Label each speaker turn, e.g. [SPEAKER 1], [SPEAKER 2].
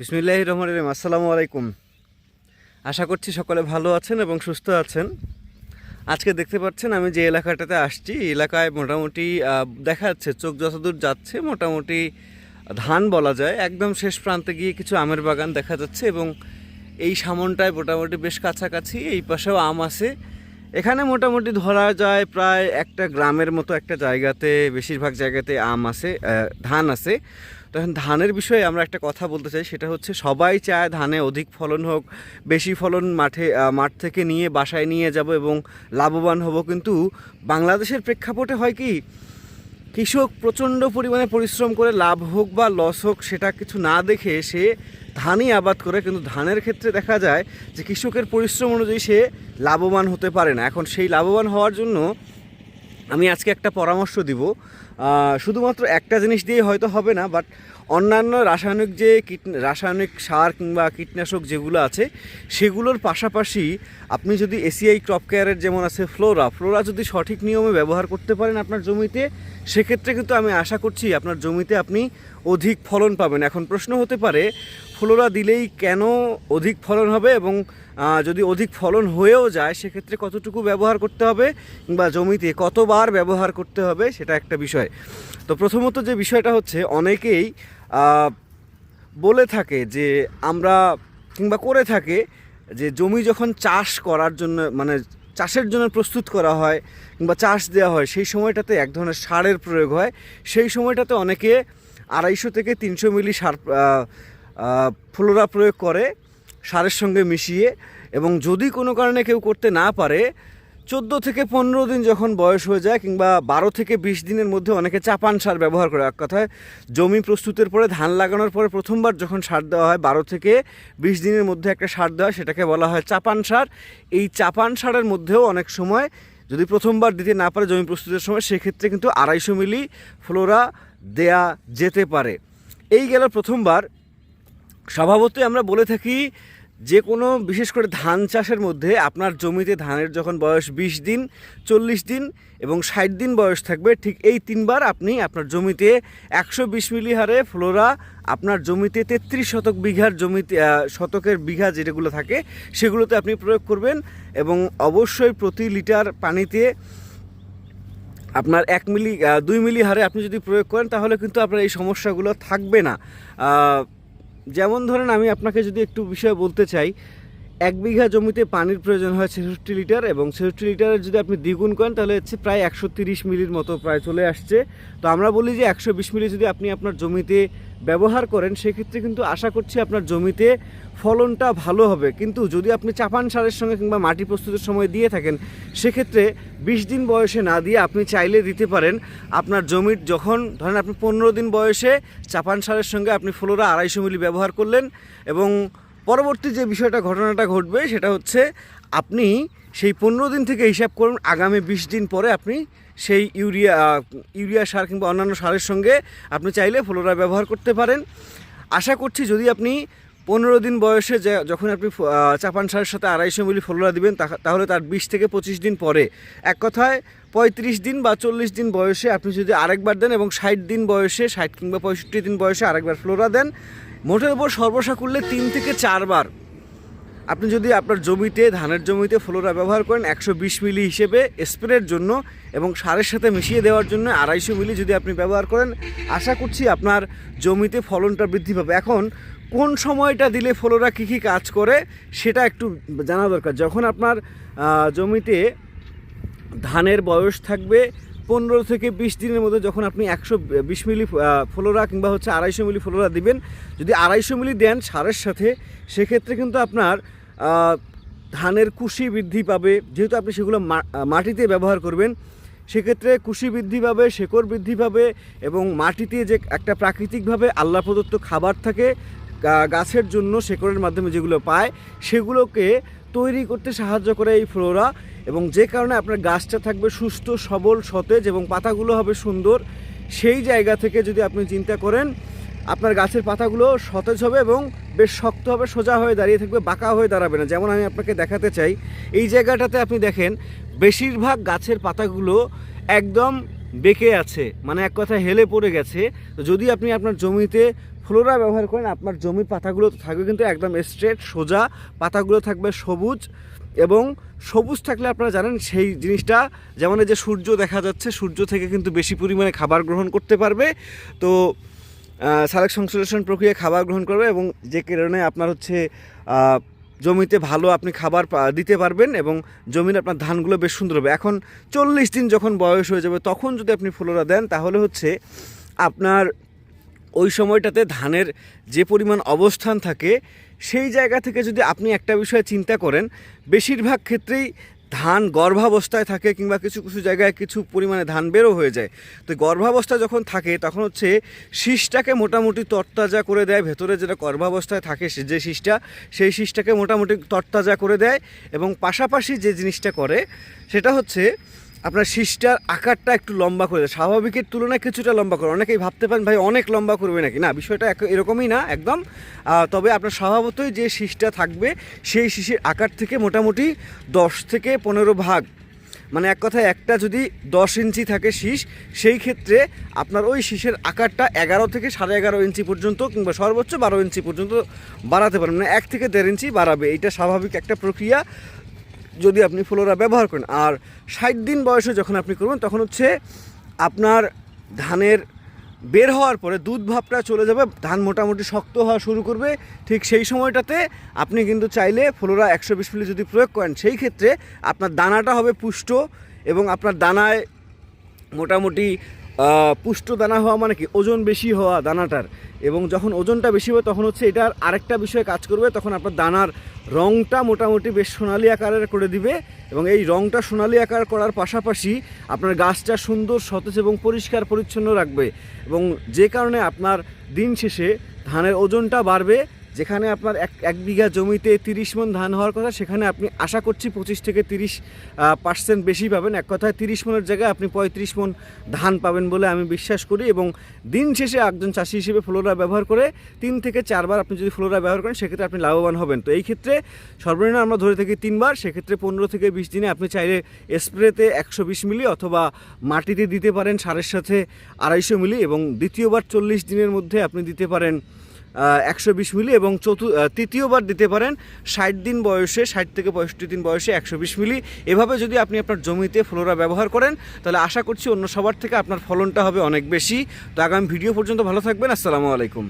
[SPEAKER 1] বিসমিল্লাহ রহমান রহিম। আসসালামু আলাইকুম। আশা করছি সকলে ভালো আছেন এবং সুস্থ আছেন। আজকে দেখতে পাচ্ছেন আমি যে এলাকাটাতে আসছি এলাকায় মোটামুটি দেখা যাচ্ছে চোখ যতদূর যাচ্ছে, মোটামুটি ধান বলা যায়। একদম শেষ প্রান্তে গিয়ে কিছু আমের বাগান দেখা যাচ্ছে এবং এই সামনটায় মোটামুটি বেশ কাছাকাছি এই পাশেও আম আছে। এখানে মোটামুটি ধরা যায় প্রায় একটা গ্রামের মতো একটা জায়গাতে, বেশিরভাগ জায়গাতে আম আছে ধান আছে। তখন ধানের বিষয়ে আমরা একটা কথা বলতে চাই, সেটা হচ্ছে সবাই চায় ধানে অধিক ফলন হোক, বেশি ফলন মাঠে মাঠ থেকে নিয়ে বাসায় নিয়ে যাব এবং লাভবান হব। কিন্তু বাংলাদেশের প্রেক্ষাপটে হয় কি, কৃষক প্রচণ্ড পরিমাণে পরিশ্রম করে লাভ হোক বা লস হোক, সেটা কিছু না দেখে সে ধানই আবাদ করে। কিন্তু ধানের ক্ষেত্রে দেখা যায় যে কৃষকের পরিশ্রম অনুযায়ী সে লাভবান হতে পারে না। এখন সেই লাভবান হওয়ার জন্য আমি আজকে একটা পরামর্শ দিব। শুধুমাত্র একটা জিনিস দিয়ে হয়তো হবে না বাট অন্যান্য রাসায়নিক যে কীট রাসায়নিক সার কিংবা কীটনাশক যেগুলো আছে, সেগুলোর পাশাপাশি আপনি যদি এসিআই ক্রপ কেয়ারের যেমন আছে ফ্লোরা ফ্লোরা যদি সঠিক নিয়মে ব্যবহার করতে পারেন আপনার জমিতে, সেক্ষেত্রে কিন্তু আমি আশা করছি আপনার জমিতে আপনি অধিক ফলন পাবেন। এখন প্রশ্ন হতে পারে ফ্লোরা দিলেই কেন অধিক ফলন হবে এবং যদি অধিক ফলন হয়েও যায়, সেক্ষেত্রে কতটুকু ব্যবহার করতে হবে কিংবা জমিতে কতবার ব্যবহার করতে হবে, সেটা একটা বিষয়। তো প্রথমত যে বিষয়টা হচ্ছে, অনেকেই বলে থাকে যে আমরা কিংবা করে থাকে যে জমি যখন চাষ করার জন্য মানে চাষের জন্য প্রস্তুত করা হয় কিংবা চাষ দেওয়া হয়, সেই সময়টাতে এক ধরনের সারের প্রয়োগ হয়। সেই সময়টাতে অনেকে আড়াইশো থেকে তিনশো মিলি সার ফ্লোরা প্রয়োগ করে সারের সঙ্গে মিশিয়ে এবং যদি কোনো কারণে কেউ করতে না পারে চোদ্দ থেকে পনেরো দিন যখন বয়স হয়ে যায় কিংবা বারো থেকে বিশ দিনের মধ্যে অনেকে চাপান সার ব্যবহার করে, এক কথায় জমি প্রস্তুতের পরে ধান লাগানোর পরে প্রথমবার যখন সার দেওয়া হয়, বারো থেকে বিশ দিনের মধ্যে একটা সার দেওয়া হয়, সেটাকে বলা হয় চাপান সার। এই চাপান সারের মধ্যেও অনেক সময় যদি প্রথমবার দিতে না পারে জমি প্রস্তুতের সময়, সেক্ষেত্রে কিন্তু আড়াইশো মিলি ফ্লোরা দেয়া যেতে পারে। এই গেল প্রথমবার। স্বভাবতই আমরা বলে থাকি যে কোনো, বিশেষ করে ধান চাষের মধ্যে আপনার জমিতে ধানের যখন বয়স বিশ দিন, চল্লিশ দিন এবং ষাট দিন বয়স থাকবে, ঠিক এই তিনবার আপনি আপনার জমিতে একশো বিশ মিলি হারে ফ্লোরা, আপনার জমিতে তেত্রিশ শতক বিঘার জমিতে শতকের বিঘা যেগুলো থাকে, সেগুলোতে আপনি প্রয়োগ করবেন এবং অবশ্যই প্রতি লিটার পানিতে আপনার এক মিলি দুই মিলি হারে আপনি যদি প্রয়োগ করেন, তাহলে কিন্তু আপনার এই সমস্যাগুলো থাকবে না। যেমন ধরেন আমি আপনাকে যদি একটু বিষয় বলতে চাই এক বিঘা জমিতে পানির প্রয়োজন হয় ছেষট্টি লিটার এবং ছেষট্টি লিটারের যদি আপনি দ্বিগুণ করেন, তাহলে হচ্ছে প্রায় একশো তিরিশ মিলির মতো প্রায় চলে আসছে। তো আমরা বলি যে একশো বিশ মিলি যদি আপনি আপনার জমিতে ব্যবহার করেন, সেক্ষেত্রে কিন্তু আশা করছি আপনার জমিতে ফলনটা ভালো হবে। কিন্তু যদি আপনি চাপান সারের সঙ্গে কিংবা মাটি প্রস্তুতের সময় দিয়ে থাকেন, সেক্ষেত্রে বিশ দিন বয়সে না দিয়ে আপনি চাইলে দিতে পারেন। আপনার জমির যখন ধরেন আপনি পনেরো দিন বয়সে চাপান সারের সঙ্গে আপনি ফ্লোরা আড়াইশো মিলি ব্যবহার করলেন এবং পরবর্তী যে বিষয়টা, ঘটনাটা ঘটবে সেটা হচ্ছে আপনি সেই পনেরো দিন থেকে হিসাব করুন, আগামী বিশ দিন পরে আপনি সেই ইউরিয়া ইউরিয়া সার কিংবা অন্যান্য সারের সঙ্গে আপনি চাইলে ফ্লোরা ব্যবহার করতে পারেন। আশা করছি যদি আপনি পনেরো দিন বয়সে যখন আপনি চাপান সারের সাথে আড়াইশো মিলি ফ্লোরা দিবেন তাহলে তার বিশ থেকে পঁচিশ দিন পরে। এক কথায়, পঁয়ত্রিশ দিন বা চল্লিশ দিন বয়সে আপনি যদি আরেকবার দেন এবং ষাট দিন বয়সে, ষাট কিংবা পঁয়ষট্টি দিন বয়সে আরেকবার ফ্লোরা দেন মোটের উপর সর্বসা করলে তিন থেকে চারবার। আপনি যদি আপনার জমিতে, ধানের জমিতে ফ্লোরা ব্যবহার করেন একশো বিশ মিলি হিসেবে স্প্রের জন্য এবং সারের সাথে মিশিয়ে দেওয়ার জন্য আড়াইশো মিলি যদি আপনি ব্যবহার করেন, আশা করছি আপনার জমিতে ফলনটা বৃদ্ধি পাবে। এখন, কোন সময়টা দিলে ফ্লোরা কী কী কাজ করে, সেটা একটু জানা দরকার। যখন আপনার জমিতে ধানের বয়স থাকবে পনেরো থেকে বিশ দিনের মধ্যে যখন আপনি একশো বিশ মিলি ফ্লোরা কিংবা হচ্ছে আড়াইশো মিলি ফ্লোরা দিবেন, যদি আড়াইশো মিলি দেন সারের সাথে, সেক্ষেত্রে কিন্তু আপনার ধানের কুশি বৃদ্ধি পাবে। যেহেতু আপনি সেগুলো মাটিতে ব্যবহার করবেন, সেক্ষেত্রে কুশি বৃদ্ধি পাবে, শেকড় বৃদ্ধি পাবে এবং মাটিতে যে একটা প্রাকৃতিকভাবে আল্লাহ প্রদত্ত খাবার থাকে গাছের জন্য শেকড়ের মাধ্যমে যেগুলো পায়, সেগুলোকে তৈরি করতে সাহায্য করে এই ফ্লোরা এবং যে কারণে আপনার গাছটা থাকবে সুস্থ, সবল, সতেজ এবং পাতাগুলো হবে সুন্দর, সেই জায়গা থেকে যদি আপনি চিন্তা করেন, আপনার গাছের পাতাগুলো সতেজ হবে এবং বেশ শক্ত হবে, সোজা হয়ে দাঁড়িয়ে থাকবে, বাঁকা হয়ে দাঁড়াবে না। যেমন আমি আপনাকে দেখাতে চাই, এই জায়গাটাতে আপনি দেখেন, বেশিরভাগ গাছের পাতাগুলো একদম বেঁকে আছে মানে এক কথা হেলে পড়ে গেছে। যদি আপনি আপনার জমিতে ফ্লোরা ব্যবহার করেন, আপনার জমির পাতাগুলো থাকবে কিন্তু একদম স্ট্রেট সোজা, পাতাগুলো থাকবে সবুজ এবং সবুজ থাকলে আপনারা জানেন সেই জিনিসটা, যেমন যে সূর্য দেখা যাচ্ছে, সূর্য থেকে কিন্তু বেশি পরিমাণে খাবার গ্রহণ করতে পারবে। তো সালেক সংশ্লেষণ প্রক্রিয়ায় খাবার গ্রহণ করবে এবং যে কারণে আপনার হচ্ছে জমিতে ভালো আপনি খাবার দিতে পারবেন এবং জমির আপনার ধানগুলো বেশ সুন্দর হবে। এখন চল্লিশ দিন যখন বয়স হয়ে যাবে, তখন যদি আপনি ফ্লোরা দেন, তাহলে হচ্ছে আপনার ওই সময়টাতে ধানের যে পরিমাণ অবস্থান থাকে, সেই জায়গা থেকে যদি আপনি একটা বিষয়ে চিন্তা করেন, বেশিরভাগ ক্ষেত্রেই ধান গর্ভাবস্থায় থাকে কিংবা কিছু কিছু জায়গায় কিছু পরিমাণে ধান বেরো হয়ে যায়। তো গর্ভাবস্থা যখন থাকে, তখন হচ্ছে শীষটাকে মোটামুটি তরতাজা করে দেয়। ভেতরে যেটা গর্ভাবস্থায় থাকে যে শীষটা, সেই শীষটাকে মোটামুটি তরতাজা করে দেয় এবং পাশাপাশি যে জিনিসটা করে, সেটা হচ্ছে আপনার শীষটার আকারটা একটু লম্বা করে স্বাভাবিকের তুলনায় কিছুটা লম্বা করে অনেকেই ভাবতে পারেন, ভাই, অনেক লম্বা করবে নাকি? না, বিষয়টা এরকমই না, একদম। তবে আপনার স্বভাবতই যে শীষটা থাকবে, সেই শীষের আকার থেকে মোটামুটি দশ থেকে পনেরো ভাগ। মানে এক কথায় একটা যদি দশ ইঞ্চি থাকে শীষ, সেই ক্ষেত্রে আপনার ওই শীষের আকারটা এগারো থেকে সাড়ে এগারো ইঞ্চি পর্যন্ত কিংবা সর্বোচ্চ বারো ইঞ্চি পর্যন্ত বাড়াতে পারেন মানে এক থেকে দেড় ইঞ্চি বাড়াবে। এটা স্বাভাবিক একটা প্রক্রিয়া। যদি আপনি ফ্লোরা ব্যবহার করেন। আর ষাট দিন বয়সে যখন আপনি করবেন, তখন হচ্ছে আপনার ধানের বের হওয়ার পরে দুধ ভাবটা চলে যাবে, ধান মোটামুটি শক্ত হওয়া শুরু করবে। ঠিক সেই সময়টাতে আপনি কিন্তু চাইলে ফ্লোরা একশো বিশ মিলি যদি প্রয়োগ করেন, সেই ক্ষেত্রে আপনার দানাটা হবে পুষ্ট এবং আপনার দানায় মোটামুটি পুষ্ট দানা হওয়া মানে কি? ওজন বেশি হওয়া দানাটার। এবং যখন ওজনটা বেশি হবে, তখন হচ্ছে এটার আরেকটা বিষয়ে কাজ করবে। তখন আপনার দানার রঙটা মোটামুটি বেশ সোনালি আকারের করে দিবে। এবং এই রঙটা সোনালি আকার করার পাশাপাশি আপনার গাছটা সুন্দর, সতেজ এবং পরিষ্কার পরিচ্ছন্ন রাখবে। এবং যে কারণে আপনার দিন শেষে ধানের ওজনটা বাড়বে। যেখানে আপনার এক এক বিঘা জমিতে তিরিশ মন ধান হওয়ার কথা, সেখানে আপনি আশা করছি পঁচিশ থেকে তিরিশ পার্সেন্ট বেশি পাবেন। এক কথায় তিরিশ মনের জায়গায় আপনি পঁয়ত্রিশ মন ধান পাবেন বলে আমি বিশ্বাস করি এবং দিন শেষে একজন চাষি হিসেবে ফ্লোরা ব্যবহার করে তিন থেকে চারবার আপনি যদি ফ্লোরা ব্যবহার করেন, সেক্ষেত্রে আপনি লাভবান হবেন। তো এই ক্ষেত্রে সর্বনিম্ন আমরা ধরে থাকি তিনবার, সেক্ষেত্রে পনেরো থেকে বিশ দিনে আপনি চাইলে স্প্রেতে একশো বিশ মিলি অথবা মাটিতে দিতে পারেন সারের সাথে আড়াইশো মিলি এবং দ্বিতীয়বার চল্লিশ দিনের মধ্যে আপনি দিতে পারেন একশো বিশ মিলি এবং চতু তৃতীয়বার দিতে পারেন ষাট দিন বয়সে, ষাট থেকে পঁয়ষট্টি দিন বয়সে একশো বিশ মিলি। এভাবে যদি আপনি আপনার জমিতে ফ্লোরা ব্যবহার করেন, তাহলে আশা করছি অন্য সবার থেকে আপনার ফলনটা হবে অনেক বেশি। তো আগামী ভিডিও পর্যন্ত ভালো থাকবেন। আসসালামু আলাইকুম।